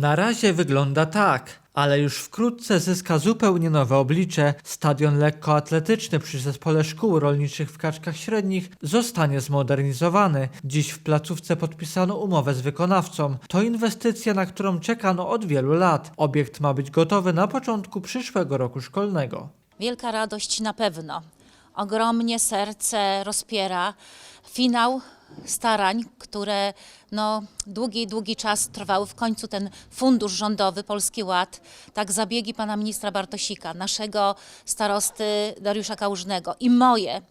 Na razie wygląda tak, ale już wkrótce zyska zupełnie nowe oblicze. Stadion lekkoatletyczny przy zespole szkół rolniczych w Kaczkach Średnich zostanie zmodernizowany. Dziś w placówce podpisano umowę z wykonawcą. To inwestycja, na którą czekano od wielu lat. Obiekt ma być gotowy na początku przyszłego roku szkolnego. Wielka radość na pewno. Ogromnie serce rozpiera finał starań, które no, długi, długi czas trwały. W końcu ten fundusz rządowy, Polski Ład, tak zabiegi pana ministra Bartosika, naszego starosty Dariusza Kałużnego i moje,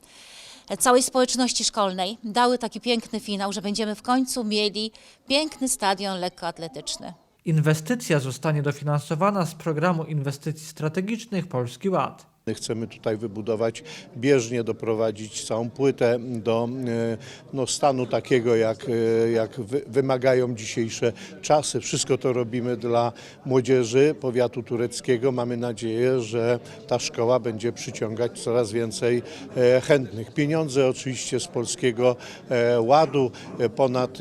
całej społeczności szkolnej dały taki piękny finał, że będziemy w końcu mieli piękny stadion lekkoatletyczny. Inwestycja zostanie dofinansowana z programu inwestycji strategicznych Polski Ład. Chcemy tutaj wybudować, bieżnie doprowadzić całą płytę do e, no, stanu takiego, jak, e, jak wy, wymagają dzisiejsze czasy. Wszystko to robimy dla młodzieży powiatu tureckiego. Mamy nadzieję, że ta szkoła będzie przyciągać coraz więcej e, chętnych. Pieniądze oczywiście z Polskiego Ładu, ponad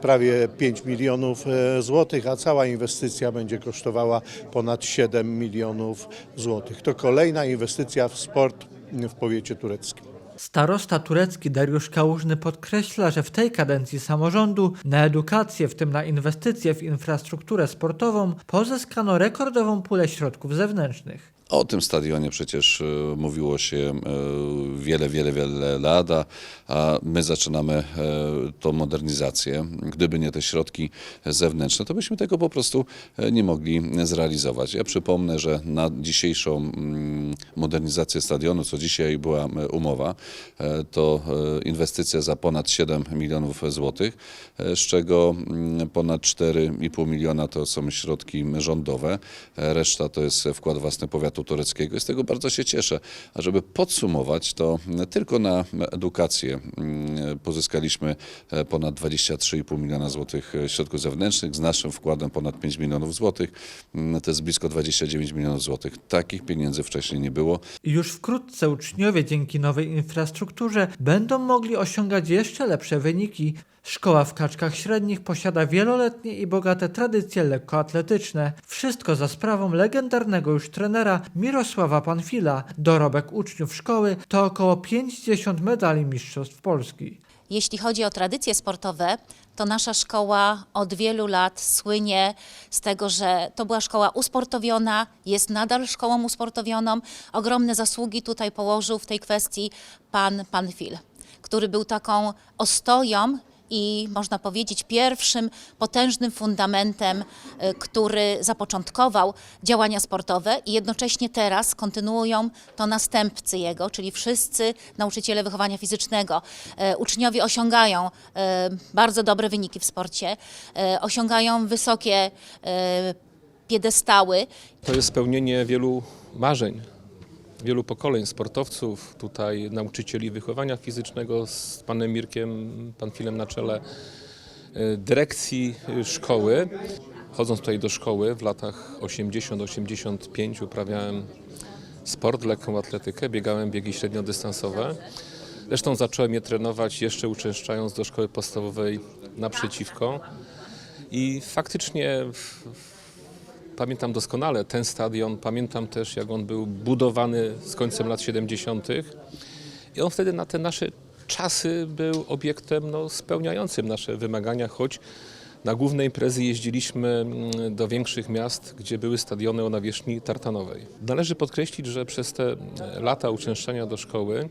prawie 5 milionów złotych, a cała inwestycja będzie kosztowała ponad 7 milionów złotych. To kolejna inwestycja w sport w powiecie tureckim. Starosta turecki Dariusz Kałużny podkreśla, że w tej kadencji samorządu na edukację, w tym na inwestycje w infrastrukturę sportową, pozyskano rekordową pulę środków zewnętrznych. O tym stadionie przecież e, mówiło się e, wiele, wiele, wiele lat, a- my zaczynamy e, tą modernizację. Gdyby nie te środki zewnętrzne, to byśmy tego po prostu nie mogli zrealizować. Ja przypomnę, że na dzisiejszą mm, modernizację stadionu, co dzisiaj była umowa, to inwestycja za ponad 7 milionów złotych, z czego mm, ponad 4,5 miliona to są środki rządowe, reszta to jest wkład własny powiatu tureckiego i z tego bardzo się cieszę. A żeby podsumować, to tylko na edukację mm, pozyskaliśmy e, ponad 23,5 miliona złotych e, środków zewnętrznych, z naszym wkładem ponad 5 milionów złotych, Mm, to jest blisko 29 milionów złotych. Takich pieniędzy wcześniej nie było. Już wkrótce uczniowie dzięki nowej infrastrukturze będą mogli osiągać jeszcze lepsze wyniki. Szkoła w Kaczkach Średnich posiada wieloletnie i bogate tradycje lekkoatletyczne. Wszystko za sprawą legendarnego już trenera Mirosława Panfila. Dorobek uczniów szkoły to około 50 medali Mistrzostw Polski. Jeśli chodzi o tradycje sportowe, to nasza szkoła od wielu lat słynie z tego, że to była szkoła usportowiona, jest nadal szkołą usportowioną. Ogromne zasługi tutaj położył w tej kwestii pan Panfil, który był taką ostoją i można powiedzieć pierwszym potężnym fundamentem, y, który zapoczątkował działania sportowe i jednocześnie teraz kontynuują to następcy jego, czyli wszyscy nauczyciele wychowania fizycznego. E, Uczniowie osiągają e, bardzo dobre wyniki w sporcie, osiągają wysokie piedestały To jest spełnienie wielu marzeń, wielu pokoleń sportowców, tutaj nauczycieli wychowania fizycznego z panem Mirkiem, pan Filem na czele, y, dyrekcji szkoły. Chodząc tutaj do szkoły w latach 80-85 uprawiałem sport, lekką atletykę, biegałem biegi średniodystansowe. Zresztą zacząłem je trenować jeszcze uczęszczając do szkoły podstawowej naprzeciwko. I faktycznie w- Pamiętam doskonale ten stadion, pamiętam też jak on był budowany z końcem lat 70. I on wtedy na te nasze czasy był obiektem no, spełniającym nasze wymagania, choć na główne imprezy jeździliśmy mm, do większych miast, gdzie były stadiony o nawierzchni tartanowej. Należy podkreślić, że przez te e, lata uczęszczania do szkoły,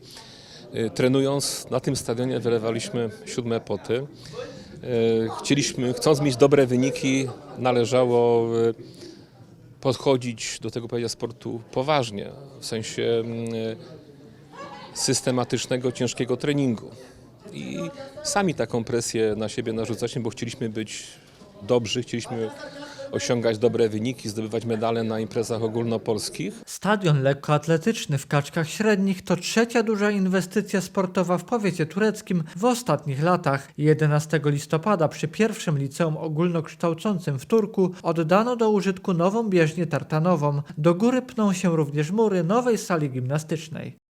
y, trenując na tym stadionie wylewaliśmy siódme poty. E, Chcieliśmy, chcąc mieć dobre wyniki, należało e, podchodzić do tego powiedział sportu poważnie, w sensie mm, systematycznego, ciężkiego treningu. I sami taką presję na siebie narzucaliśmy, bo chcieliśmy być dobrzy, chcieliśmy osiągać dobre wyniki, zdobywać medale na imprezach ogólnopolskich. Stadion lekkoatletyczny w Kaczkach Średnich to trzecia duża inwestycja sportowa w powiecie tureckim w ostatnich latach. 11 listopada przy pierwszym liceum ogólnokształcącym w Turku oddano do użytku nową bieżnię tartanową. Do góry pną się również mury nowej sali gimnastycznej.